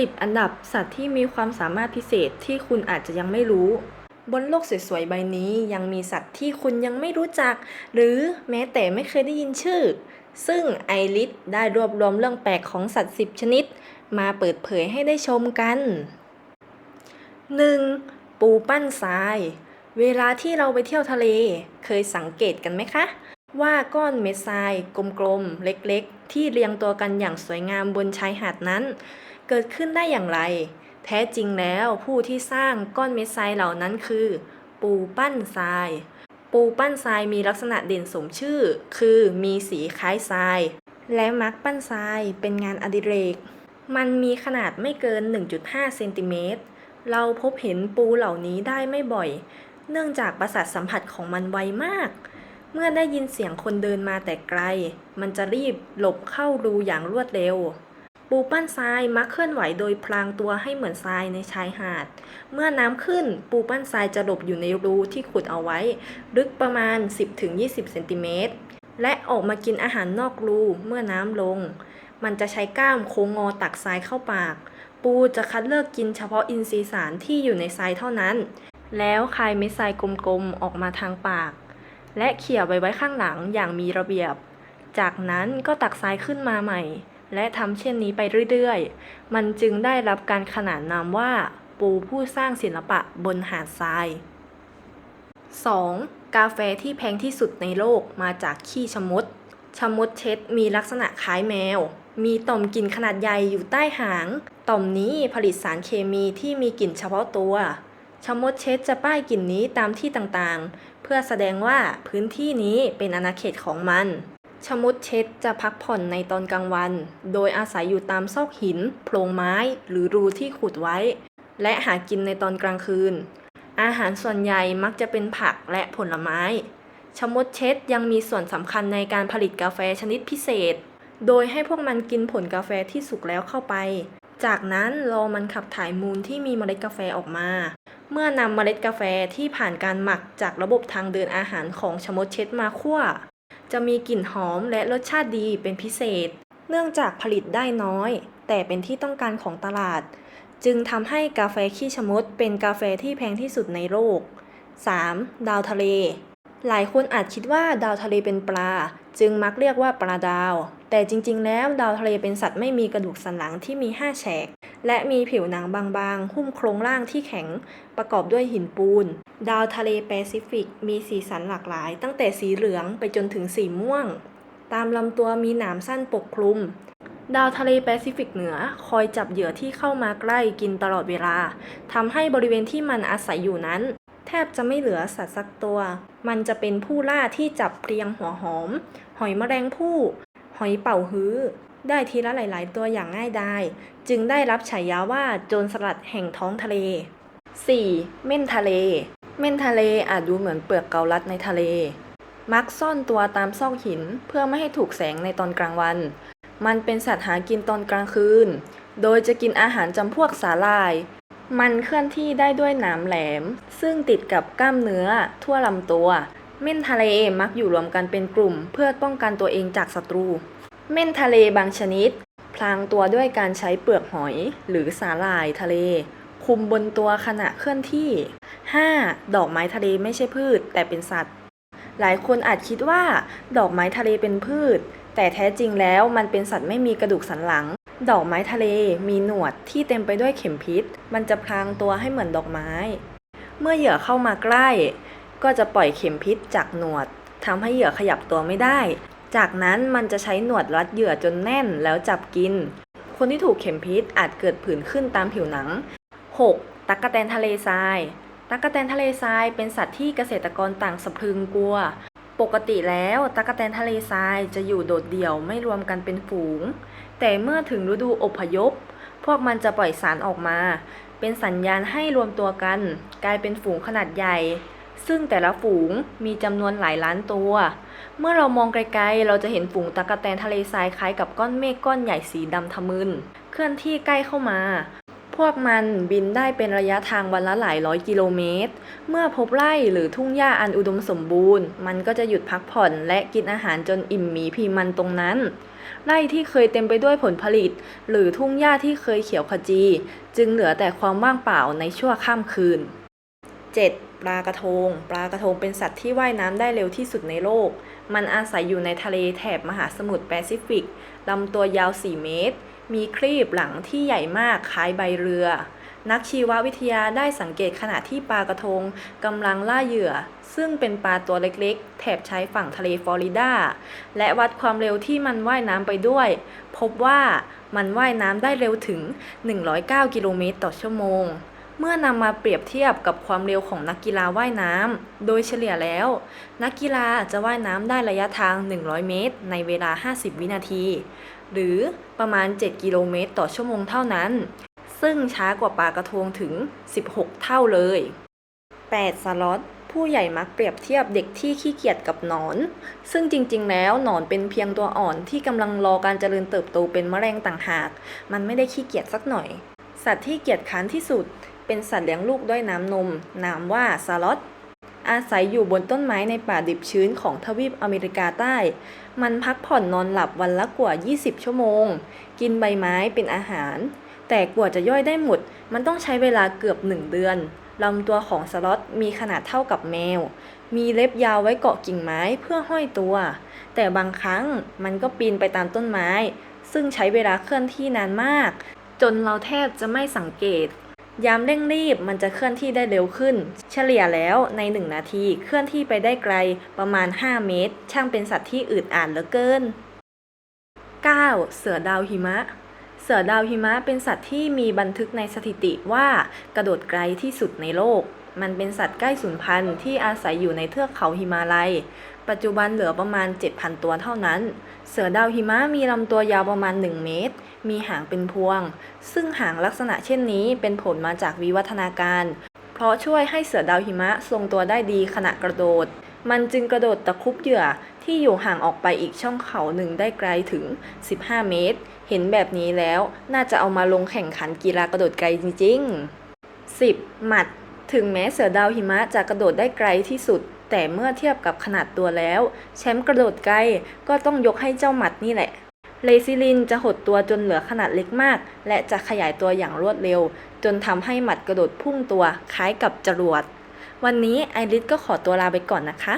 10 อันดับสัตว์ที่มีความสามารถพิเศษที่คุณอาจจะยังไม่รู้ บนโลกสวยๆใบนี้ยังมีสัตว์ที่คุณยังไม่รู้จัก หรือแม้แต่ไม่เคยได้ยินชื่อ ซึ่งไอริสได้รวบรวมเรื่องแปลกของสัตว์ 10 ชนิด มาเปิดเผยให้ได้ชมกัน 1. ปูปั้นทราย เวลาที่เราไปเที่ยวทะเล เคยสังเกตกันไหมคะ ว่าก้อนเม็ดทรายกลมๆ เล็กๆ ที่เรียงตัวกันอย่างสวยงามบนชายหาดนั้น เกิดขึ้นได้อย่างไร แท้จริงแล้วผู้ที่สร้างก้อนเม็ดทรายเหล่านั้นคือ ปูปั้นทราย ปูปั้นทรายมีลักษณะเด่นสมชื่อ คือมีสีคล้ายทราย และมักปั้นทรายเป็นงานอดิเรก มันมีขนาดไม่เกิน 1.5เซนติเมตรเราพบเห็นปูเหล่านี้ได้ไม่บ่อย เนื่องจากประสาทสัมผัสของมันไวมาก เมื่อได้ยินเสียงคนเดินมาแต่ไกล มันจะรีบหลบเข้ารูอย่างรวดเร็ว ปูปั้นทรายมักเคลื่อนไหวโดยพลางตัวให้เหมือนทรายในชายหาด เมื่อน้ำขึ้นปูปั้นทรายจะหลบอยู่ในรูที่ขุดเอาไว้ ลึกประมาณ 10-20 เซนติเมตร และออกมากินอาหารนอกรูเมื่อน้ำลง มันจะใช้ก้ามโค้งงอตักทรายเข้าปาก ปูจะคัดเลือกกินเฉพาะอินทรีย์สารที่อยู่ในทรายเท่านั้น แล้วคายเม็ดทรายกลมๆออกมาทางปาก และเขี่ยไว้ไว้ข้างหลังอย่างมีระเบียบ จากนั้นก็ตักทรายขึ้นมาใหม่ และทำเช่นนี้ไปเรื่อยๆ มันจึงได้รับการขนานนามว่าปูผู้สร้างศิลปะบนหาดทราย 2. กาแฟที่แพงที่สุดในโลกมาจากขี้ชะมดชะมดเช็ดมีลักษณะคล้ายแมว มีต่อมกลิ่นขนาดใหญ่อยู่ใต้หาง ต่อมนี้ผลิตสารเคมีที่มีกลิ่นเฉพาะตัวชะมดเช็ดจะป้ายกลิ่นนี้ตามที่ต่างๆ เพื่อแสดงว่าพื้นที่นี้เป็นอาณาเขตของมัน ชะมดเช็ดจะพักผ่อนในตอนกลางวัน โดยอาศัยอยู่ตามซอกหิน โพรงไม้ หรือรูที่ขุดไว้ และหากินในตอนกลางคืน อาหารส่วนใหญ่มักจะเป็นผักและผลไม้ชะมดเช็ดยังมีส่วนสำคัญในการผลิตกาแฟชนิดพิเศษ โดยให้พวกมันกินผลกาแฟที่สุกแล้วเข้าไป จากนั้นรอมันขับถ่ายมูลที่มีเมล็ดกาแฟออกมา เมื่อนำเมล็ดกาแฟที่ผ่านการหมักจากระบบทางเดินอาหารของชมดเช็ดมาคั่ว จะมีกลิ่นหอมและรสชาติดีเป็นพิเศษ เนื่องจากผลิตได้น้อย แต่เป็นที่ต้องการของตลาด จึงทำให้กาแฟขี้ชะมดเป็นกาแฟที่แพงที่สุดในโลก 3. ดาวทะเล หลายคนอาจคิดว่าดาวทะเลเป็นปลา จึงมักเรียกว่าปลาดาว แต่จริง ๆ แล้วดาวทะเลเป็นสัตว์ไม่มีกระดูกสันหลังที่มี 5 แฉก และมีผิวหนังบางๆหุ้มโครงร่างที่แข็ง ประกอบด้วยหินปูน ดาวทะเลแปซิฟิกมีสีสันหลากหลาย ตั้งแต่สีเหลืองไปจนถึงสีม่วง ตามลำตัวมีหนามสั้นปกคลุม ดาวทะเลแปซิฟิกเหนือคอยจับเหยื่อที่เข้ามาใกล้กินตลอดเวลาทำให้บริเวณที่มันอาศัยอยู่นั้น แทบจะไม่เหลือสัตว์สักตัว มันจะเป็นผู้ล่าที่จับเรียงหัวหอม หอยแมลงภู่หอยเป่าฮื้อ ได้ทีละหลาย ๆ ตัวอย่างง่ายดายจึงได้รับฉายาว่าโจรสลัดแห่งท้องทะเล 4. เม่นทะเล เม่นทะเลอาจดูเหมือนเปลือกเกาลัดในทะเล มักซ่อนตัวตามซอกหินเพื่อไม่ให้ถูกแสงในตอนกลางวัน มันเป็นสัตว์หากินตอนกลางคืน โดยจะกินอาหารจำพวกสาหร่าย มันเคลื่อนที่ได้ด้วยหนามแหลม ซึ่งติดกับกล้ามเนื้อทั่วลำตัว เม่นทะเลมักอยู่รวมกันเป็นกลุ่ม เพื่อป้องกันตัวเองจากศัตรู เม่นทะเลบางชนิด พลางตัวด้วยการใช้เปลือกหอย หรือสาหร่ายทะเล คุมบนตัวขณะเคลื่อนที่ 5. ดอกไม้ทะเลไม่ใช่พืช แต่เป็นสัตว์ หลายคนอาจคิดว่า ดอกไม้ทะเลเป็นพืช แต่แท้จริงแล้วมันเป็นสัตว์ไม่มีกระดูกสันหลัง ดอกไม้ทะเลมีหนวดที่เต็มไปด้วยเข็มพิษ มันจะพลางตัวให้เหมือนดอกไม้ เมื่อเหยื่อเข้ามาใกล้ ก็จะปล่อยเข็มพิษจากหนวดทำให้เหยื่อขยับตัวไม่ได้ จากนั้นมันจะใช้หนวดรัดเหยื่อจนแน่นแล้วจับกิน คนที่ถูกเข็มพิษอาจเกิดผื่นขึ้นตามผิวหนัง 6. ตั๊กแตนทะเลทรายตั๊กแตนทะเลทรายเป็นสัตว์ที่เกษตรกรต่างสะพรึงกลัว ปกติแล้วตั๊กแตนทะเลทรายจะอยู่โดดเดี่ยวไม่รวมกันเป็นฝูง แต่เมื่อถึงฤดูอพยพ พวกมันจะปล่อยสารออกมา เป็นสัญญาณให้รวมตัวกัน กลายเป็นฝูงขนาดใหญ่ ซึ่งแต่ละฝูงมีจำนวนหลายล้านตัว เมื่อเรามองไกลๆ เราจะเห็นฝูงตั๊กแตนทะเลทรายคล้ายกับก้อนเมฆก้อนใหญ่สีดำทะมึนเคลื่อนที่ใกล้เข้ามา วกมันบินได้เป็นระยะทางวันละหลายร้อยกิโลเมตร เมื่อพบไร่หรือทุ่งหญ้าอันอุดมสมบูรณ์ มันก็จะหยุดพักผ่อนและกินอาหารจนอิ่มหมีพีมันตรงนั้น ไร่ที่เคยเต็มไปด้วยผลผลิต หรือทุ่งหญ้าที่เคยเขียวขจี จึงเหลือแต่ความว่างเปล่าในชั่วข้ามคืน 7. ปลากระทง ปลากระทงเป็นสัตว์ที่ว่ายน้ำได้เร็วที่สุดในโลก มันอาศัยอยู่ในทะเลแถบมหาสมุทรแปซิฟิก ลำตัวยาว 4 เมตร มีครีบหลังที่ใหญ่มากคล้ายใบเรือ นักชีววิทยาได้สังเกตขณะที่ปลากระทงกำลังล่าเหยื่อ ซึ่งเป็นปลาตัวเล็กๆ แถบชายฝั่งทะเลฟลอริดา และวัดความเร็วที่มันว่ายน้ำไปด้วย พบว่ามันว่ายน้ำได้เร็วถึง 109 กิโลเมตรต่อชั่วโมงเมื่อนำมาเปรียบเทียบกับความเร็วของนักกีฬาว่ายน้ำ โดยเฉลี่ยแล้ว นักกีฬาจะว่ายน้ำได้ระยะทาง 100 เมตร ในเวลา 50 วินาที หรือประมาณ 7 กิโลเมตรต่อชั่วโมงเท่านั้น ซึ่งช้ากว่าปลากระทงถึง 16 เท่าเลย 8. สล็อตผู้ใหญ่มักเปรียบเทียบเด็กที่ขี้เกียจกับหนอน ซึ่งจริงๆ แล้วหนอนเป็นเพียงตัวอ่อนที่กำลังรอการเจริญเติบโตเป็นแมลงต่างหาก มันไม่ได้ขี้เกียจสักหน่อย สัตว์ที่เกียจค้านที่สุด เป็นสัตว์เลี้ยงลูกด้วยน้ำนม นามว่าสล็อต อาศัยอยู่บนต้นไม้ในป่าดิบชื้นของทวีปอเมริกาใต้ มันพักผ่อนนอนหลับวันละกว่า 20 ชั่วโมง กินใบไม้เป็นอาหาร แต่กว่าจะย่อยได้หมด มันต้องใช้เวลาเกือบ1เดือนลำตัวของสล็อตมีขนาดเท่ากับแมว มีเล็บยาวไว้เกาะกิ่งไม้เพื่อห้อยตัว แต่บางครั้งมันก็ปีนไปตามต้นไม้ ซึ่งใช้เวลาเคลื่อนที่นานมาก จนเราแทบจะไม่สังเกต ยามเร่งรีบมันจะเคลื่อนที่ได้เร็วขึ้น เฉลี่ยแล้วใน 1 นาทีเคลื่อนที่ไปได้ไกลประมาณ 5 เมตร ช่างเป็นสัตว์ที่อืดอ่านเหลือเกิน 9. เสือดาวหิมะ เสือดาวหิมะเป็นสัตว์ที่มีบันทึกในสถิติว่ากระโดดไกลที่สุดในโลก มันเป็นสัตว์ใกล้สูญพันธุ์ที่อาศัยอยู่ในเทือกเขาหิมาลัย ปัจจุบันเหลือประมาณ 7,000 ตัวเท่านั้น เสือดาวหิมะมีลำตัวยาวประมาณ 1 เมตร มีหางเป็นพวง ซึ่งหางลักษณะเช่นนี้เป็นผลมาจากวิวัฒนาการ เพราะช่วยให้เสือดาวหิมะทรงตัวได้ดีขณะกระโดด มันจึงกระโดดตะครุบเหยื่อที่อยู่ห่างออกไปอีกช่องเขาหนึ่งได้ไกลถึง 15 เมตร เห็นแบบนี้แล้วน่าจะเอามาลงแข่งขันกีฬากระโดดไกลจริง ๆ 10. หมัด ถึงแม้เสือดาวหิมะจะกระโดดได้ไกลที่สุด แต่เมื่อเทียบกับขนาดตัวแล้ว แชมป์กระโดดไกลก็ต้องยกให้เจ้าหมัดนี่แหละ เลซิลินจะหดตัวจนเหลือขนาดเล็กมาก และจะขยายตัวอย่างรวดเร็ว จนทำให้หมัดกระโดดพุ่งตัวคล้ายกับจรวด วันนี้ไอริสก็ขอตัวลาไปก่อนนะคะ